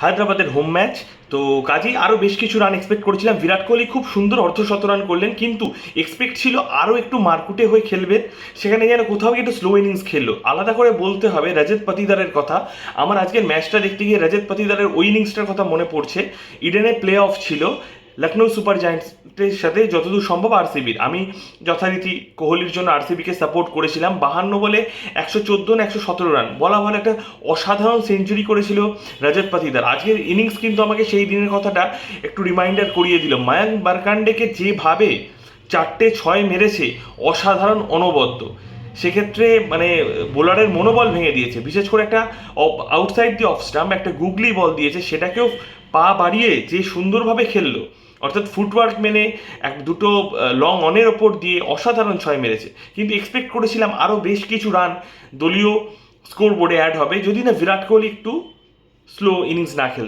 হায়দ্রাবাদের home match তো কাজেই আরও বেশ কিছু রান এক্সপেক্ট করেছিলাম। বিরাট কোহলি খুব সুন্দর অর্ধশত রান করলেন, কিন্তু এক্সপেক্ট ছিল আরও একটু মারকুটে হয়ে খেলবে। সেখানে যেন কোথাও একটু স্লো ইনিংস খেললো। আলাদা করে বলতে হবে রাজত পাতিদারের কথা। আমার আজকের ম্যাচটা দেখতে গিয়ে রজত পাতিদারের ওই ইনিংসটার কথা মনে পড়ছে। ইডেনে প্লে অফ ছিল। লখনৌ সুপার জায়ান্টসের সাথে যতদূর সম্ভব আরসিবির। আমি যথারীতি কোহলির জন্য আরসিবিকে সাপোর্ট করেছিলাম। বাহান্ন বলে একশো চোদ্দ না একশো সতেরো রান। বলা ভালো একটা অসাধারণ সেঞ্চুরি করেছিল রজত পাতিদার। আজকের ইনিংস কিন্তু আমাকে সেই দিনের কথাটা একটু রিমাইন্ডার করিয়ে দিল। মায়াঙ্ক বারকান্ডেকে যেভাবে চারটে ছয় মেরেছে, অসাধারণ অনবদ্য। সেক্ষেত্রে মানে বোলারের মনোবল ভেঙে দিয়েছে। বিশেষ করে একটা আউটসাইড দি অফ স্টাম্প, একটা গুগলি বল দিয়েছে। সেটাকেও পা বাড়িয়ে যে সুন্দরভাবে খেললো অর্থাৎ ফুটওয়ার্ক মেনে এক দুটো লং অনের ওপর দিয়ে অসাধারণ ছয় মেরেছে। কিন্তু এক্সপেক্ট করেছিলাম আরও বেশ কিছু রান দলীয় স্কোর বোর্ডে অ্যাড হবে। যদি না, বিরাট কোহলি একটু স্লো ইনিংস না খেলতো।